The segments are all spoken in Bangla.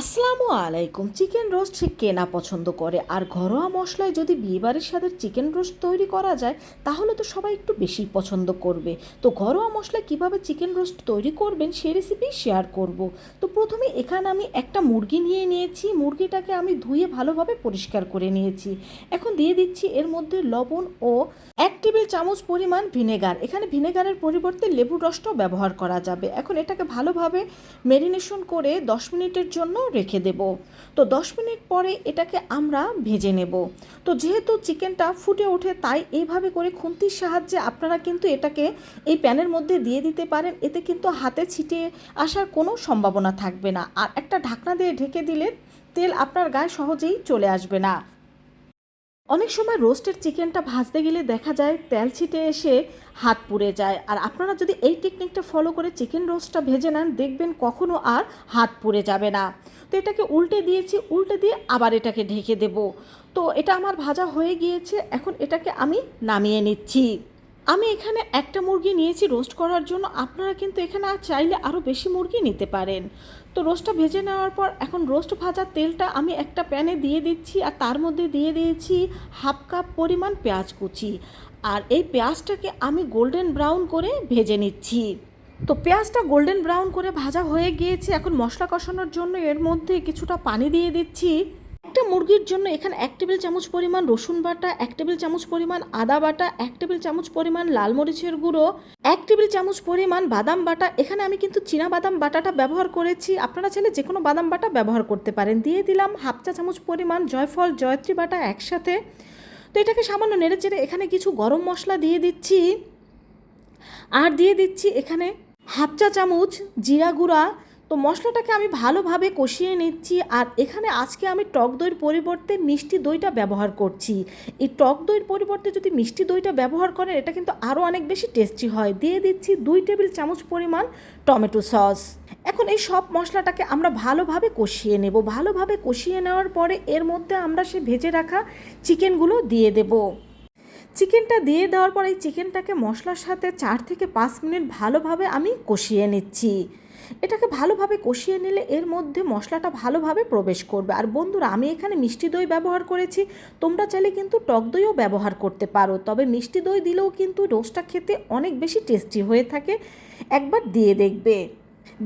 আসসালামু আলাইকুম। চিকেন রোস্ট সে কেনা পছন্দ করে। আর ঘরোয়া মশলায় যদি বিয়েবাড়ির সাথে চিকেন রোস্ট তৈরি করা যায়, তাহলে তো সবাই একটু বেশি পছন্দ করবে। তো ঘরোয়া মশলায় কীভাবে চিকেন রোস্ট তৈরি করবেন, সে রেসিপি শেয়ার করব। তো প্রথমে এখানে আমি একটা মুরগি নিয়ে নিয়েছি। মুরগিটাকে আমি ধুয়ে ভালোভাবে পরিষ্কার করে নিয়েছি। এখন দিয়ে দিচ্ছি এর মধ্যে লবণ ও এক টেবিল চামচ পরিমাণ ভিনেগার। এখানে ভিনেগারের পরিবর্তে লেবুর রসটাও ব্যবহার করা যাবে। এখন এটাকে ভালোভাবে মেরিনেশন করে দশ মিনিটের জন্য রেখে দেব। তো দশ মিনিট পরে এটাকে আমরা ভেজে নেব। তো যেহেতু চিকেনটা ফুটে ওঠে, তাই এইভাবে করে খুন্তির সাহায্যে আপনারা কিন্তু এটাকে এই প্যানের মধ্যে দিয়ে দিতে পারেন। এতে কিন্তু হাতে ছিটে আসার কোনো সম্ভাবনা থাকবে না। আর একটা ঢাকনা দিয়ে ঢেকে দিলে তেল আপনার গায়ে সহজেই চলে আসবে না। অনেক সময় রোস্টের চিকেনটা ভাজতে গেলে দেখা যায় তেল ছিটে এসে হাত পুড়ে যায়। আর আপনারা যদি এই টেকনিকটা ফলো করে চিকেন রোস্টটা ভেজে নেন, দেখবেন কখনো আর হাত পুড়ে যাবে না। তো এটাকে উল্টে দিয়েছি, উল্টে দিয়ে আবার এটাকে ঢেকে দেব। তো এটা আমার ভাজা হয়ে গিয়েছে, এখন এটাকে আমি নামিয়ে নিচ্ছি। আমি এখানে একটা মুরগি নিয়েছি রোস্ট করার জন্য। আপনারা কিন্তু এখানে আর চাইলে আরও বেশি মুরগি নিতে পারেন। তো রোস্টটা ভেজে নেওয়ার পর এখন রোস্ট ভাজার তেলটা আমি একটা প্যানে দিয়ে দিচ্ছি আর তার মধ্যে দিয়ে দিয়েছি হাফ কাপ পরিমাণ পেঁয়াজ কুচি। আর এই পেঁয়াজটাকে আমি গোল্ডেন ব্রাউন করে ভেজে নিচ্ছি। তো পেঁয়াজটা গোল্ডেন ব্রাউন করে ভাজা হয়ে গিয়েছে। এখন মশলা কষানোর জন্য এর মধ্যে কিছুটা পানি দিয়ে দিচ্ছি। একটা মুরগির জন্য এখানে এক টেবিল চামচ পরিমাণ রসুন বাটা, এক টেবিল চামচ পরিমাণ আদা বাটা, এক টেবিল চামচ পরিমাণ লাল মরিচের গুঁড়ো, এক টেবিল চামচ পরিমাণ বাদাম বাটা। এখানে আমি কিন্তু চীনা বাদাম বাটাটা ব্যবহার করেছি। আপনারা চাইলে যে কোনো বাদাম বাটা ব্যবহার করতে পারেন। দিয়ে দিলাম হাফ চা চামচ পরিমাণ জয়ফল, জয়ত্রী বাটা একসাথে। তো এটাকে সামান্য নেড়ে চেড়ে এখানে কিছু গরম মশলা দিয়ে দিচ্ছি। আর দিয়ে দিচ্ছি এখানে হাফ চা চামচ জিরা গুঁড়া তো মশলাটাকে আমি ভালোভাবে কষিয়ে নিচ্ছি আর এখানে আজকে আমি টক দইয়ের পরিবর্তে মিষ্টি দইটা ব্যবহার করছি। এই টক দইয়ের পরিবর্তে যদি মিষ্টি দইটা ব্যবহার করেন, এটা কিন্তু আরও অনেক বেশি টেস্টি হয়। দিয়ে দিচ্ছি দুই টেবিল চামচ পরিমাণ টমেটো সস। এখন এই সব মশলাটাকে আমরা ভালোভাবে কষিয়ে নেব। ভালোভাবে কষিয়ে নেওয়ার পরে এর মধ্যে আমরা সে ভেজে রাখা চিকেনগুলো দিয়ে দেবো। চিকেনটা দিয়ে দেওয়ার পর এই চিকেনটাকে মশলার সাথে চার থেকে পাঁচ মিনিট ভালোভাবে আমি কষিয়ে নিচ্ছি। এটাকে ভালোভাবে কষিয়ে নিলে এর মধ্যে মশলাটা ভালোভাবে প্রবেশ করবে। আর বন্ধুরা, আমি এখানে মিষ্টি দই ব্যবহার করেছি। তোমরা চাইলে কিন্তু টক দইও ব্যবহার করতে পারো। তবে মিষ্টি দই দিলেও কিন্তু রোস্টটা খেতে অনেক বেশি টেস্টি হয়ে থাকে। একবার দিয়ে দেখবে।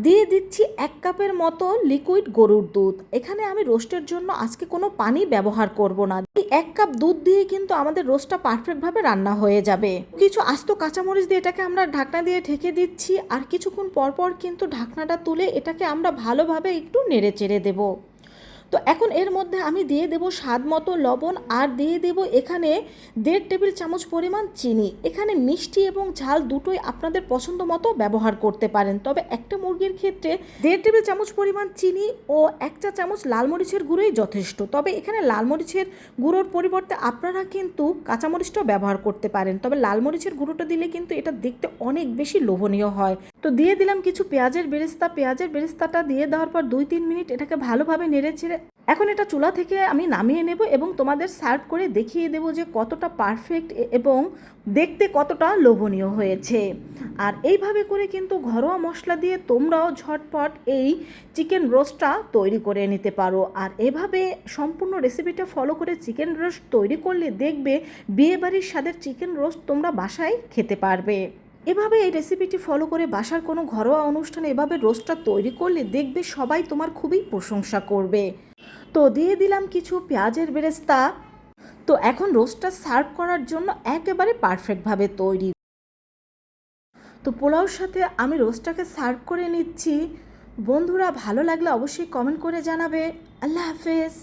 দিয়ে দিচ্ছি এক কাপের মতো লিকুইড গরুর দুধ। এখানে আমি রোস্টের জন্য আজকে কোনো পানি ব্যবহার করব না। এই এক কাপ দুধ দিয়ে কিন্তু আমাদের রোস্টটা পারফেক্টভাবে রান্না হয়ে যাবে। কিছু আস্ত কাঁচামরিচ দিয়ে এটাকে আমরা ঢাকনা দিয়ে ঢেকে দিচ্ছি, আর কিছুক্ষণ পর পর কিন্তু ঢাকনাটা তুলে এটাকে আমরা ভালোভাবে একটু নেড়ে চেড়ে দেবো। তো এখন এর মধ্যে আমি দিয়ে দেব স্বাদ মতো লবণ আর দিয়ে দেব এখানে দেড় টেবিল চামচ পরিমাণ চিনি। এখানে মিষ্টি এবং ঝাল দুটোই আপনাদের পছন্দ মতো ব্যবহার করতে পারেন। তবে একটা মুরগির ক্ষেত্রে দেড় টেবিল চামচ পরিমাণ চিনি ও এক চা চামচ লাল মরিচের গুঁড়োই যথেষ্ট। তবে এখানে লাল মরিচের গুঁড়োর পরিবর্তে আপনারা কিন্তু কাঁচামরিচটাও ব্যবহার করতে পারেন। তবে লাল মরিচের গুঁড়োটা দিলে কিন্তু এটা দেখতে অনেক বেশি লোভনীয় হয়। তো দিয়ে দিলাম কিছু পেঁয়াজের বেরেস্তা। পেঁয়াজের বেরেস্তাটা দিয়ে দেওয়ার পর দুই তিন মিনিট এটাকে ভালোভাবে নেড়ে ছেড়ে এখন এটা চুলা থেকে আমি নামিয়ে নেব এবং তোমাদের সার্ভ করে দেখিয়ে দেব যে কতটা পারফেক্ট এবং দেখতে কতটা লোভনীয় হয়েছে। আর এইভাবে করে কিন্তু ঘরোয়া মশলা দিয়ে তোমরাও ঝটপট এই চিকেন রোস্টটা তৈরি করে নিতে পারো। আর এভাবে সম্পূর্ণ রেসিপিটা ফলো করে চিকেন রোস্ট তৈরি করলে দেখবে বিয়েবাড়ির স্বাদের চিকেন রোস্ট তোমরা বাসায় খেতে পারবে। এভাবে এই রেসিপিটি ফলো করে বাসার কোনো ঘরোয়া অনুষ্ঠানে এভাবে রোস্টটা তৈরি করলে দেখবে সবাই তোমার খুবই প্রশংসা করবে। তো দিয়ে দিলাম কিছু পেঁয়াজের বেরেস্তা। তো এখন রোস্টটা সার্ভ করার জন্য একেবারে পারফেক্টভাবে তৈরি। তো পোলাওর সাথে আমি রোস্টটাকে সার্ভ করে নিচ্ছি। বন্ধুরা, ভালো লাগলে অবশ্যই কমেন্ট করে জানাবে। আল্লাহ হাফেজ।